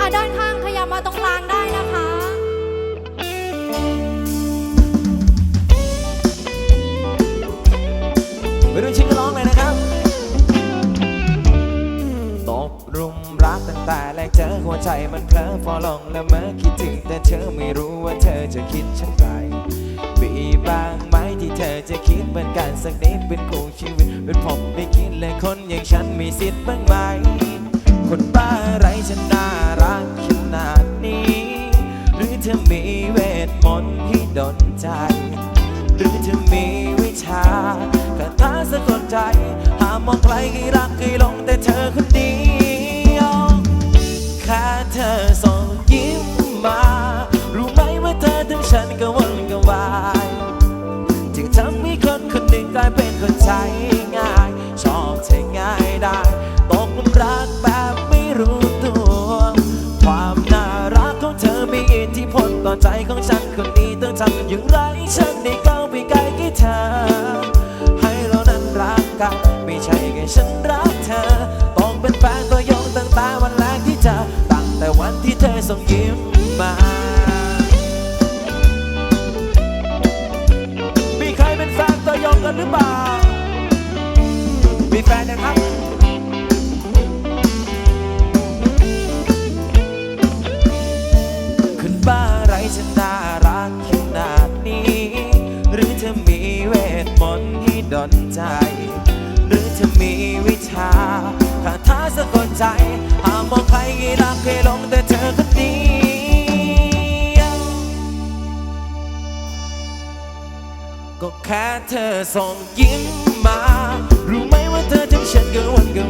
อะด้านข้างขยับมาตรงกลางได้นะคะ ไปดูชิงก็ร้องเลยนะครับตกรุมรักตั้งแต่แรกเจอหัวใจมันเพลอฟอลงและเมื่อคิดถึงแต่เธอไม่รู้ว่าเธอจะคิดเช่นไรมีบางไหมที่เธอจะคิดเหมือนกันสักนิดเป็น อเธอมีเวทมนต์ที่ดนใจ หรือจะมีวิชาคาถาสะกดใจ หามองใครให้รักให้หลงแต่เธอคนเดียวแค่เธอส่งยิ้มมา รู้ไหมว่าเธอทำฉันกระวนกระวายจึงทำให้คนคนหนึ่งกลายเป็นคนใจ ส่งยิ้มมา มีใครเป็นแฟนตัวยงกันหรือเปล่า มีแฟนนะครับคุณบ้าไรจะน่ารักขนาดนี้ หรือเธอมีเวทมนต์ที่ดนใจ หรือเธอมีวิชา คาถาสะกดใจหามมองใครให้รักให้หลงแต่เธอคนเดียวก็แค่เธอส่งยิ้มมา รู้ไหมว่าเธอทำฉันกังวลกัน